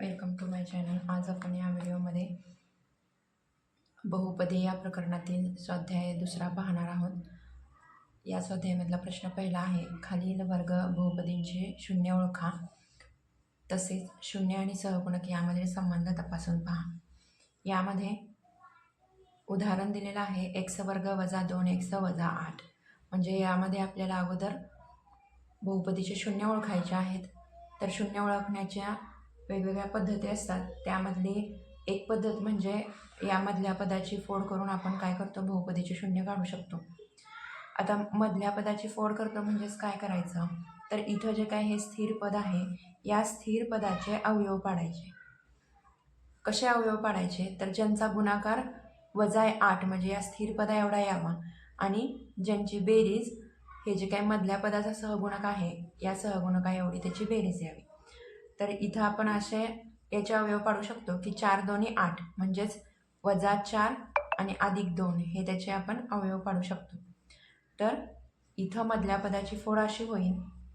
Welcome to my channel आज आपण या व्हिडिओमध्ये बहुपदी या प्रकरणातील स्वाध्याय दुसरा पाहणार आहोत. या स्वाध्यायामधला प्रश्न पहिला आहे खालील वर्ग बहुपदींचे शून्य ओळखा. तसेच शून्य आणि सहगुणक यामधील संबंध तपासून पहा. यामध्ये उदाहरण दिलेलं आहे एक्स वर्ग वजा दोन एक्स वजा आठ. म्हणजे यामध्ये आपल्याला अगोदर बहुपदीचे शून्य ओळखायचे आहेत. तर शून्य ओळखण्याच्या वेगवेगळ्या पद्धती असतात. त्यामधली एक पद्धत म्हणजे यामधल्या पदाची फोड करून आपण काय करतो? बहुपदीचे शून्य काढू शकतो. आता मधल्या पदाची फोड करतो म्हणजेच काय करायचं? तर इथं जे काय हे स्थिर पद आहे या स्थिर पदाचे अवयव पाडायचे. कसे अवयव पाडायचे? तर ज्यांचा गुणाकार वजा आहे आठ म्हणजे या स्थिर पदा एवढा यावा. आणि ज्यांची बेरीज हे जे काही मधल्या पदाचा सहगुणक आहे या सहगुणका एवढी त्याची बेरीज यावी. तर इथं आपण असे याचे अवयव पाडू शकतो की चार दोन्ही आठ म्हणजेच वजा चार आणि अधिक दोन हे त्याचे आपण अवयव पाडू शकतो. तर इथं मधल्या पदाची फोड अशी होईल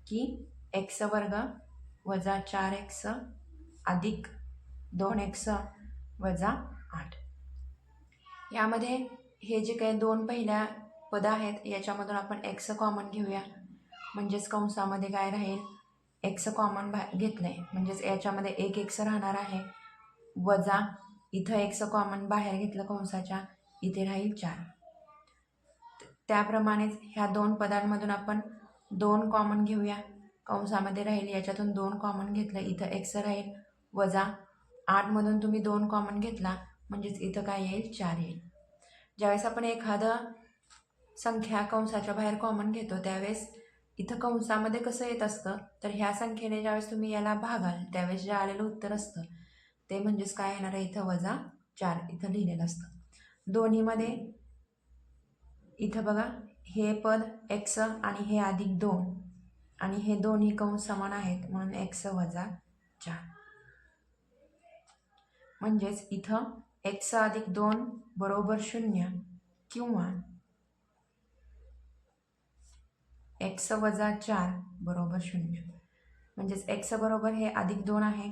की एक्स वर्ग वजा चार एक्स अधिक दोन एक्स वजा आठ. यामध्ये हे जे काही दोन पहिल्या पदं आहेत याच्यामधून आपण एक्स कॉमन घेऊया. म्हणजेच कंसामध्ये काय राहील? एक्स कॉमन बा घेतलं आहे म्हणजेच याच्यामध्ये एक एक्स राहणार आहे. वजा इथं एक्स कॉमन बाहेर घेतलं कंसाच्या इथे राहील चार. त्याप्रमाणेच ह्या दोन पदांमधून आपण दोन कॉमन घेऊया. कंसामध्ये राहील याच्यातून दोन कॉमन घेतलं इथं एक्स राहील. वजा आठमधून तुम्ही दोन कॉमन घेतला म्हणजेच इथं काय येईल? चार येईल. ज्यावेळेस आपण एखादं संख्या कंसाच्या बाहेर कॉमन घेतो त्यावेळेस इथं कंसामध्ये कसं येत असतं? तर ह्या संख्येने ज्यावेळेस तुम्ही याला भागाल त्यावेळेस जे आलेलं उत्तर असतं ते म्हणजेच काय येणार आहे? इथं वजा चार इथं लिहिलेलं असतं. दोन्हीमध्ये इथं बघा हे पद एक्स आणि हे अधिक दोन आणि हे दोन्ही कंस समान आहेत म्हणून एक्स वजा चार. म्हणजेच इथं एक्स अधिक दोन बरोबर शून्य किंवा एक्स वजा चार बरोबर शून्य. म्हणजेच एक्स बरोबर हे अधिक दोन आहे.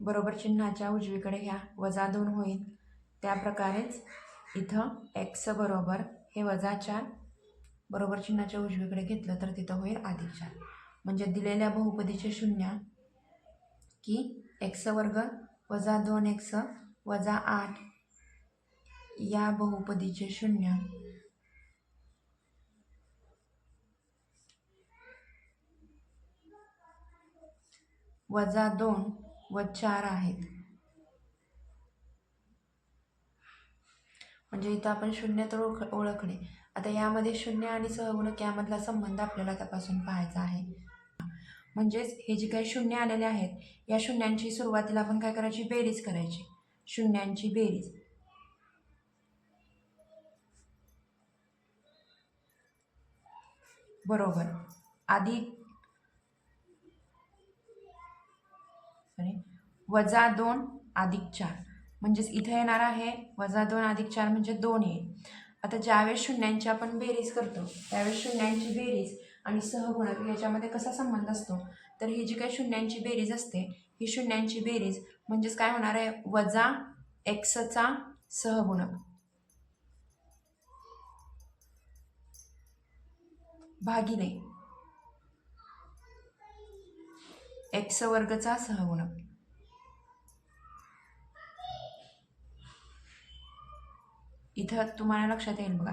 बरोबर चिन्हाच्या उजवीकडे ह्या वजा दोन होईल. त्याप्रकारेच इथं एक्स बरोबर हे वजा चार बरोबर चिन्हाच्या उजवीकडे घेतलं तर तिथं होईल अधिक चार. म्हणजे दिलेल्या बहुपदीचे शून्य की एक्स वर्ग वजा दोन एक्स वजा आठ या बहुपदीचे शून्य वजा दोन व चार आहेत. म्हणजे इथं आपण शून्य तर ओळख ओळखणे आता यामध्ये शून्य आणि सहगुणक यामधला संबंध आपल्याला तपासून पाहायचा आहे. म्हणजेच हे जे काही शून्य आलेले आहेत या शून्यांची सुरुवातीला आपण काय करायची? बेरीज करायची. शून्यांची बेरीज. बरोबर. आधी सॉरी वजा दोन अधिक चार. म्हणजेच इथे येणार आहे वजा दोन अधिक चार म्हणजे दोन येईल. आता ज्यावेळेस शून्यांची आपण बेरीज करतो त्यावेळेस शून्यांची बेरीज आणि सहगुणक याच्यामध्ये कसा संबंध असतो? तर ही जी काही शून्यांची बेरीज असते ही शून्यांची बेरीज म्हणजेच काय होणार आहे? वजा एक्सचा सहगुणक. भागिले. एक्स वर्गचा सहगुणक इथं तुम्हाला लक्षात येईल बघा.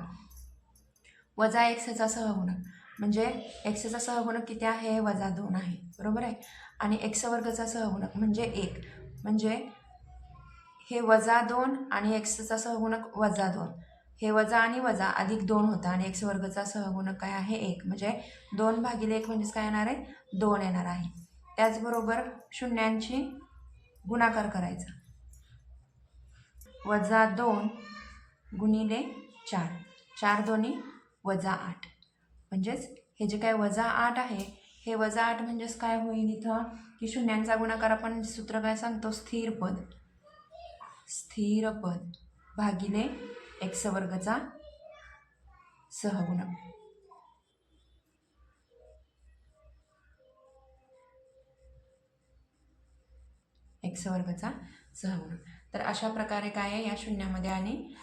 वजा एक्सचा सहगुणक म्हणजे एक्सचा सहगुणक किती आहे? वजा दोन आहे. बरोबर आहे? आणि एक्स वर्गचा सहगुणक म्हणजे एक. म्हणजे हे वजा दोन आणि एक्सचा सहगुणक वजा दोन. हे वजा आणि वजा अधिक दोन होता आणि एक्स वर्गचा सहगुणक काय आहे? एक. म्हणजे दोन भागिले एक म्हणजेच काय येणार आहे? दोन येणार आहे. त्याचबरोबर शून्यांची गुणाकार करायचा. वजा दोन गुणिले चार. चार दोन्ही वजा आठ. म्हणजेच हे जे काय वजा आठ आहे हे वजा आठ म्हणजेच काय होईल इथं? की शून्यांचा गुणाकार आपण सूत्र काय सांगतो? स्थिर पद. स्थिर पद भागिले एक्स वर्गचा सहगुणक. एक्स वर्गचा सहगुणक. तर अशा प्रकारे काय आहे या शून्यामध्ये आणि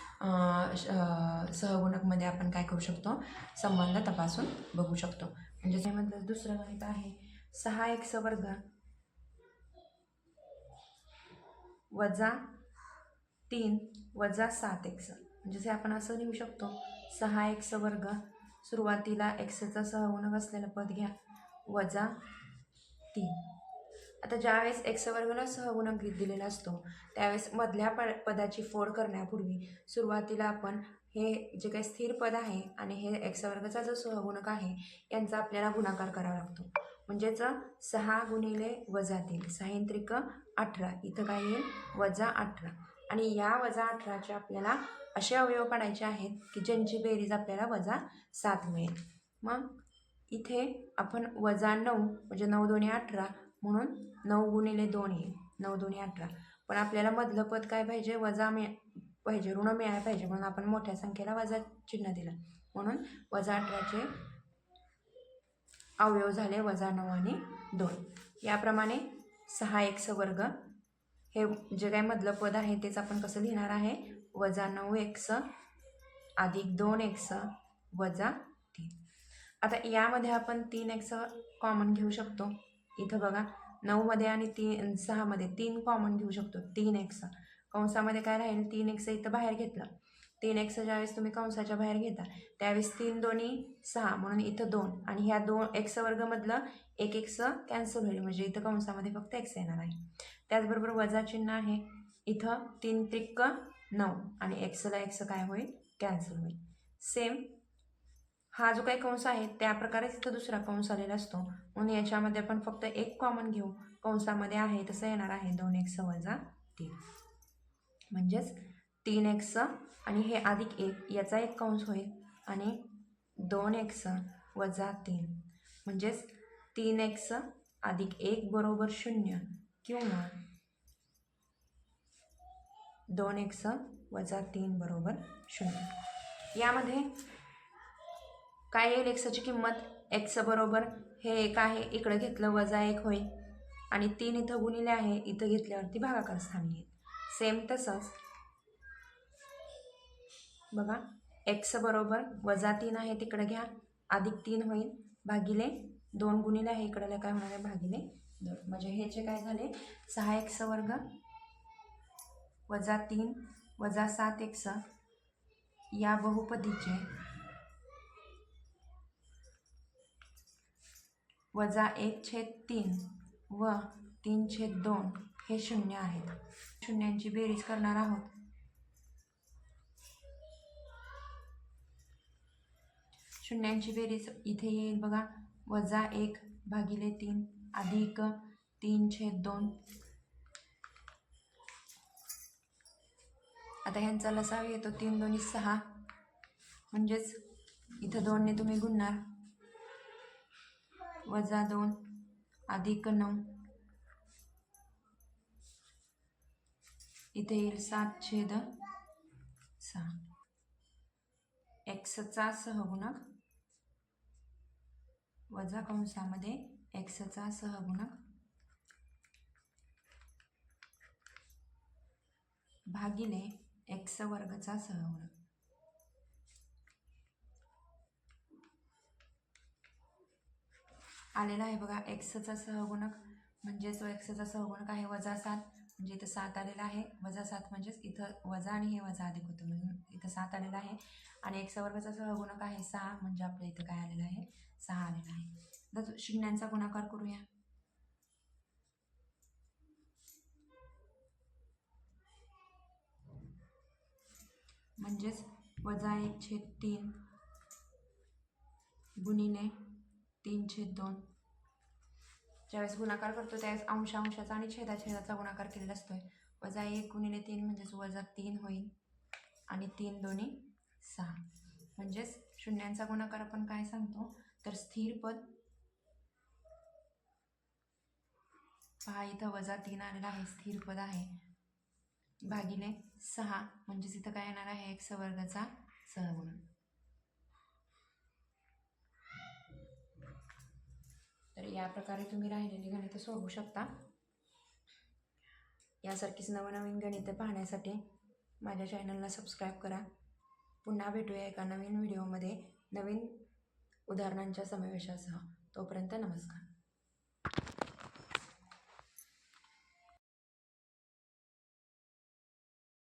श- सहगुणकमध्ये आपण काय करू शकतो? संबंध तपासून बघू शकतो. म्हणजे त्यामधलं दुसरं गणित आहे. सहा एक्स वर्ग वजा तीन वजा सात एक्स. म्हणजे आपण असं लिहू शकतो सहा एक्स वर्ग सुरुवातीला एक्सचा सहगुणक असलेलं पद घ्या. वजा तीन. आता ज्यावेळेस एक्स वर्गनं सहगुणक दिलेला असतो त्यावेळेस मधल्या प पदाची फोड करण्यापूर्वी सुरुवातीला आपण हे जे काही स्थिर पद आहे आणि हे एक्स वर्गाचा जो सहगुणक आहे यांचा आपल्याला गुणाकार करावा लागतो. म्हणजेच सहा गुणिले वजा तीन सहा अठरा इथं काय येईल वजा अठरा. आणि या वजा अठराचे आपल्याला असे अवयव काढायचे आहेत की ज्यांची बेरीज आपल्याला वजा सात मिळेल. मग इथे आपण वजा नऊ म्हणजे नऊ दोन्ही अठरा म्हणून नऊ गुणिले दोन येईल नऊ दोन्ही अठरा. पण आपल्याला मधलं पद काय पाहिजे? वजा मिळ पाहिजे ऋण मिळायला पाहिजे. म्हणून आपण मोठ्या संख्येला वजा चिन्ह दिलं. म्हणून वजा अठराचे अवयव झाले वजा नऊ आणि दोन. याप्रमाणे सहा एक्स वर्ग हे जे काय मधलं पद आहे तेच आपण कसं लिहिणार आहे? वजा नऊ एक्स अधिक दोन एक्स वजा तीन. आता यामध्ये आपण तीन एक्स कॉमन घेऊ शकतो. इथं बघा. नऊमध्ये आणि तीन सहामध्ये तीन कॉमन घेऊ शकतो तीन एक्स कंसामध्ये काय राहील? तीन एक्स इथं बाहेर घेतलं. तीन एक्स ज्यावेळेस तुम्ही कंसाच्या बाहेर घेता त्यावेळेस तीन दोन्ही सहा म्हणून इथं दोन. आणि ह्या दोन एक्स वर्गमधलं एक एक्स कॅन्सल होईल म्हणजे इथं कंसामध्ये फक्त एक्स येणार आहे. त्याचबरोबर वजा चिन्ह आहे इथं तीन त्रिक्क नऊ. आणि एक्सला एक्स काय होईल? कॅन्सल होईल. सेम हा जो काही कंस आहे त्या प्रकारेच तिथं दुसरा कंस आलेला असतो. म्हणून याच्यामध्ये आपण फक्त एक कॉमन घेऊ. कंसामध्ये आहे तसं येणार आहे दोन एक्स वजा तीन. म्हणजेच तीन एक्स आणि हे अधिक एक याचा एक कंस होईल. आणि दोन एक्स वजा तीन. म्हणजेच तीन एक्स अधिक एक बरोबर शून्य किंवा दोन एक्स वजा तीन बरोबर शून्य. यामध्ये काय येईल एक्सची किंमत? एक्स बरोबर हे एक आहे इकडं घेतलं वजा एक होईल. आणि तीन इथं गुणिले आहे इथं घेतल्यावरती भागाकार स्थानी येईल. सेम तसंच. बघा एक्स बरोबर वजा तीन आहे तिकडं घ्या. अधिक तीन होईल भागिले दोन गुणिले आहे इकडं काय होणार आहे भागिले दोन. म्हणजे हे जे काय झाले सहा एक्स वर्ग वजा तीन वजा सात एक्स या बहुपदीचे वजा एक छेद तीन व तीन छेद दोन हे शून्य आहेत. शून्यांची बेरीज करणार आहोत. शून्यांची बेरीज इथे येईल बघा. वजा एक भागिले तीन अधिक तीन छेद दोन. आता ह्यांचा लसाव येतो तीन दोन्ही सहा. म्हणजेच इथं दोनने तुम्ही गुणणार. वजा दोन अधिक नऊ. इथे येईल सात छेद सहा. एक्सचा सहगुणक वजा कंसामध्ये एक्सचा सहगुणक भागिले एक्स वर्गचा सहगुणक आलेला आहे. बघा एक्सचा सहगुणक म्हणजे जो एक्सचा सहगुणक आहे वजा सात. म्हणजे इथं सात आलेला आहे. वजा सात म्हणजेच इथं वजा आणि हे वजा अधिक होतं. म्हणून इथं सात आलेला आहे. आणि एक्स वर्गाचा सहगुणक आहे सहा. म्हणजे आपल्या इथं काय आलेलं आहे? सहा आलेला आहे. तर शून्यांचा गुणाकार करूया. म्हणजेच वजा एक छेद तीन गुणिले तीन छेद दोन. ज्यावेळेस गुणाकार करतो त्यावेळेस अंश अंशाचा आणि छेदा छेदाचा गुणाकार केलेला असतोय. वजा एक गुणिले तीन म्हणजेच वजा तीन होईल. आणि तीन दोन्ही सहा. म्हणजेच शून्यांचा गुणाकार आपण काय सांगतो? तर स्थिर पद पहा इथं वजा तीन आलेला आहे स्थिर पद आहे. भागिले सहा म्हणजेच इथं काय येणार आहे? एक सवर्गाचा सहगुण तर या प्रकारे तुम्ही राहिलेली गणितं सोडवू शकता. यासारखीच नवनवीन गणितं पाहण्यासाठी माझ्या चॅनलला सबस्क्राईब करा. पुन्हा भेटूया एका नवीन व्हिडिओमध्ये नवीन उदाहरणांच्या समावेशासह. तोपर्यंत नमस्कार.